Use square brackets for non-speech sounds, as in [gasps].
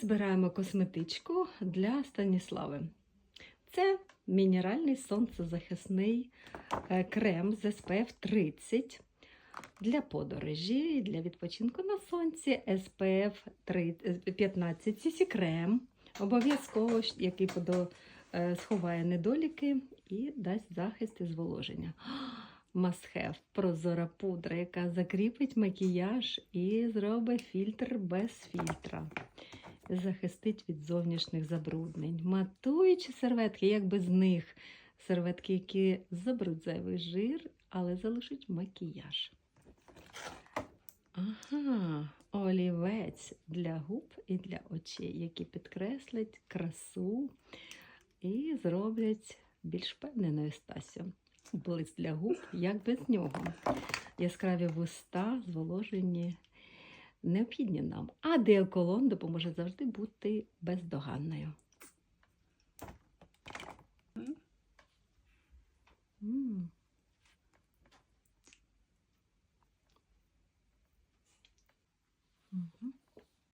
Збираємо косметичку для Станіслави. Це мінеральний сонцезахисний е, крем з SPF 30 для подорожі, для відпочинку на сонці SPF 15 CC крем. Обов'язково, який е, сховає недоліки і дасть захист і зволоження. [gasps] Have прозора пудра, яка закріпить макіяж і зробить фільтр без фільтра. Захистить від зовнішніх забруднень. Матуючі серветки, як без них. Серветки, які заберуть зайвий жир, але залишать макіяж. Ага, олівець для губ і для очей, які підкреслять красу і зроблять більш впевненою Стасю. Блиск для губ, як без нього. Яскраві вуста, зволожені, необхідні нам. А деоколон допоможе завжди бути бездоганною. Мгм.